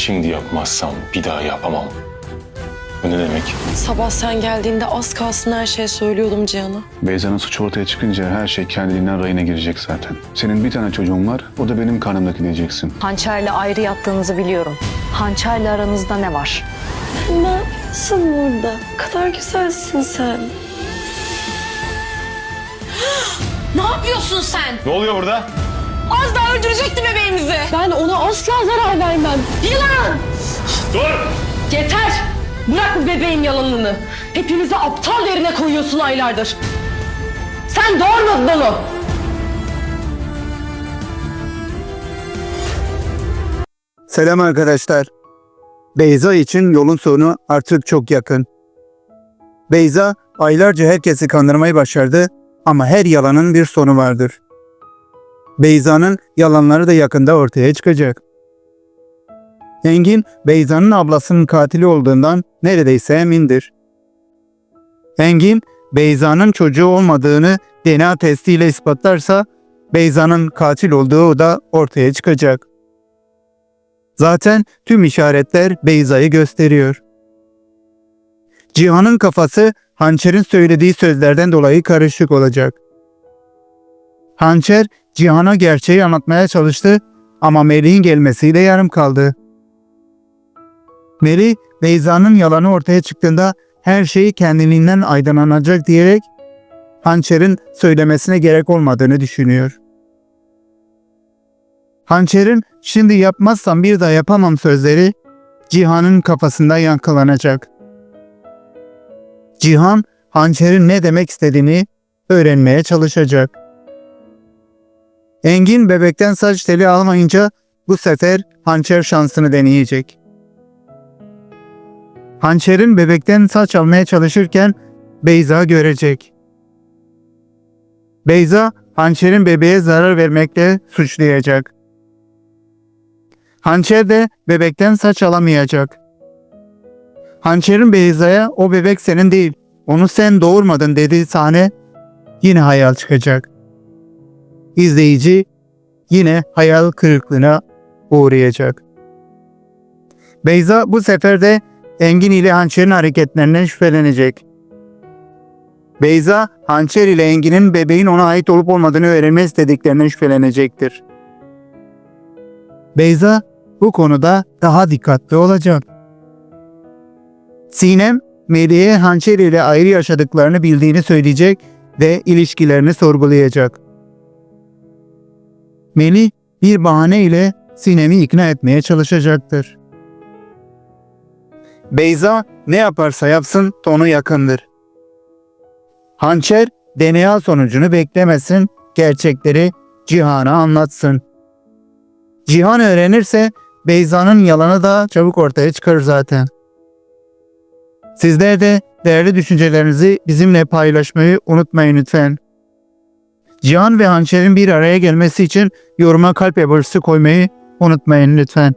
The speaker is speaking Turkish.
Şimdi yapmazsam bir daha yapamam. Bu ne demek? Sabah sen geldiğinde az kalsın her şey söylüyordum Cihan'a. Beyza'nın suçu ortaya çıkınca her şey kendiliğinden rayına girecek zaten. Senin bir tane çocuğun var, o da benim karnımdaki diyeceksin. Hançerle ayrı yattığınızı biliyorum. Hançerle aranızda ne var? Ne yapıyorsun burada? Ne kadar güzelsin sen. ne yapıyorsun sen? Ne oluyor burada? Öldürecekti bebeğimizi. Ben ona asla zarar vermem. Yılan! Dur! Yeter! Bırak bu bebeğin yalanını. Hepimizi aptal yerine koyuyorsun aylardır. Sen doğurmadın onu. Selam arkadaşlar. Beyza için yolun sonu artık çok yakın. Beyza aylarca herkesi kandırmayı başardı ama her yalanın bir sonu vardır. Beyza'nın yalanları da yakında ortaya çıkacak. Engin, Beyza'nın ablasının katili olduğundan neredeyse emindir. Engin, Beyza'nın çocuğu olmadığını DNA testiyle ispatlarsa Beyza'nın katil olduğu da ortaya çıkacak. Zaten tüm işaretler Beyza'yı gösteriyor. Cihan'ın kafası Hançer'in söylediği sözlerden dolayı karışık olacak. Hançer, Cihan'a gerçeği anlatmaya çalıştı ama Melih'in gelmesiyle yarım kaldı. Melih, Beyza'nın yalanı ortaya çıktığında her şey kendiliğinden aydınlanacak diyerek Hançer'in söylemesine gerek olmadığını düşünüyor. Hançer'in şimdi yapmazsam bir daha yapamam sözleri Cihan'ın kafasında yankılanacak. Cihan, Hançer'in ne demek istediğini öğrenmeye çalışacak. Engin bebekten saç teli almayınca bu sefer Hançer şansını deneyecek. Hançer'in bebekten saç almaya çalışırken Beyza görecek. Beyza, Hançer'in bebeğe zarar vermekle suçlayacak. Hançer de bebekten saç alamayacak. Hançer'in Beyza'ya o bebek senin değil, onu sen doğurmadın dediği sahne yine hayal çıkacak. İzleyici yine hayal kırıklığına uğrayacak. Beyza bu sefer de Engin ile Hançer'in hareketlerinden şüphelenecek. Beyza, Hançer ile Engin'in bebeğin ona ait olup olmadığını öğrenme istediklerinden şüphelenecektir. Beyza bu konuda daha dikkatli olacak. Sinem, Melih'e Hançer ile ayrı yaşadıklarını bildiğini söyleyecek ve ilişkilerini sorgulayacak. Melih bir bahane ile Sinem'i ikna etmeye çalışacaktır. Beyza ne yaparsa yapsın tonu yakındır. Hançer DNA sonucunu beklemesin, gerçekleri Cihan'a anlatsın. Cihan öğrenirse Beyza'nın yalanı da çabuk ortaya çıkar zaten. Sizler de değerli düşüncelerinizi bizimle paylaşmayı unutmayın lütfen. Cihan ve Hançer'in bir araya gelmesi için yoruma kalp yapıcısı koymayı unutmayın lütfen.